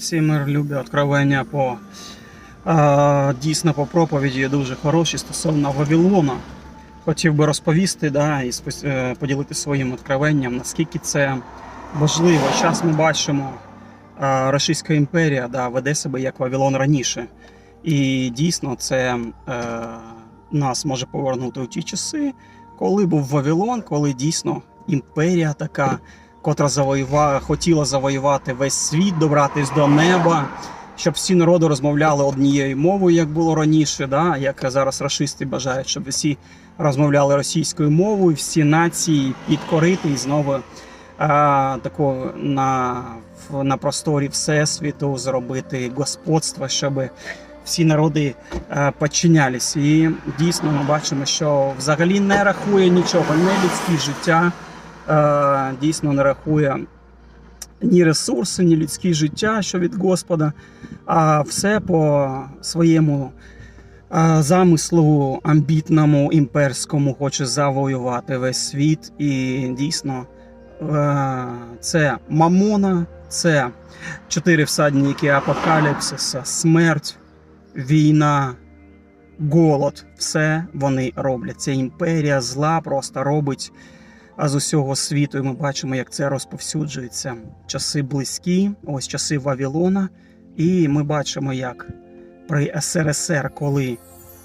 Всі миролюбі откровення по е, дійсно по проповіді дуже хороші стосовно Вавилона. Хотів би розповісти да, і е, поділитися своїм откровенням, наскільки це важливо. Зараз ми бачимо, е, Російська імперія да, веде себе як Вавилон раніше. І дійсно це е, нас може повернути у ті часи, коли був Вавилон, коли дійсно імперія така, котра завоювала, хотіла завоювати весь світ, добратись до неба, щоб всі народи розмовляли однією мовою, як було раніше, да? як зараз расисти бажають, щоб всі розмовляли російською мовою, всі нації підкорити і знову а, таку на, на просторі Всесвіту зробити господство, щоб всі народи е, підчинялись. І дійсно ми бачимо, що взагалі не рахує нічого, не людське життя, дійсно не рахує ні ресурси, ні людське життя, що від Господа, а все по своєму е, замислу амбітному, імперському хоче завоювати весь світ. І дійсно е, це Мамона, це чотири всадники апокаліпсиса, смерть, війна, голод. Все вони роблять. Ця імперія зла просто робить а з усього світу. І ми бачимо, як це розповсюджується. Часи близькі, ось часи Вавилона. І ми бачимо, як при СРСР, коли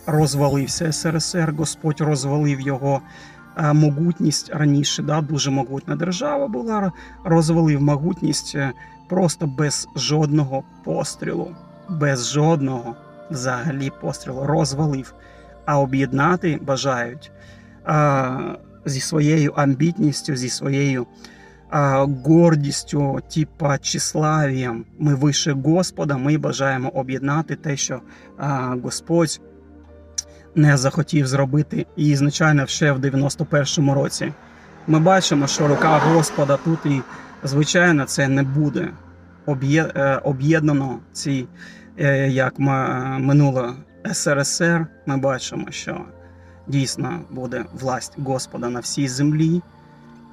розвалився СРСР, Господь розвалив його е, могутність раніше. Да, дуже могутня держава була, розвалив могутність е, просто без жодного пострілу, без жодного взагалі пострілу розвалив. А об'єднати бажають а, зі своєю амбітністю, зі своєю а, гордістю, типа тщеславієм. Ми вище Господа, ми бажаємо об'єднати те, що а, Господь не захотів зробити. І, звичайно, ще в 91-му році. Ми бачимо, що рука Господа тут, і, звичайно, це не буде е, об'єднано ці, е, як минуло СРСР. Ми бачимо, що дійсно буде власть Господа на всій землі,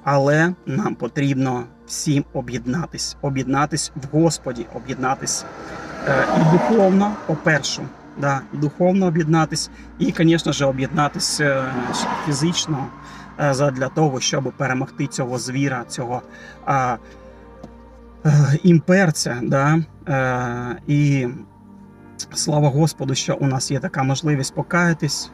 але нам потрібно всім об'єднатись, об'єднатись в Господі, об'єднатись е, і духовно, по-перше, да, духовно об'єднатись, і, звісно ж, об'єднатись е, фізично е, задля того, щоб перемогти цього звіра, цього е, імперця. Да, е, і слава Господу, що у нас є така можливість покаятись,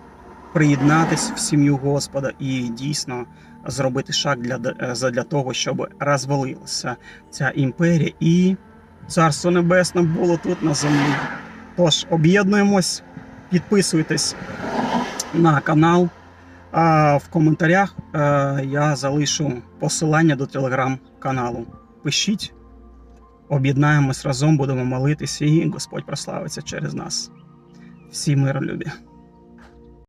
приєднатись в сім'ю Господа і дійсно зробити шаг для, е, задля того, щоб розвалилася ця імперія і царство небесне було тут на землі. Тож об'єднуємось, підписуйтесь на канал. А в коментарях е, я залишу посилання до телеграм-каналу. Пишіть, об'єднаємось разом, будемо молитись, і Господь прославиться через нас. Всі миролюбі.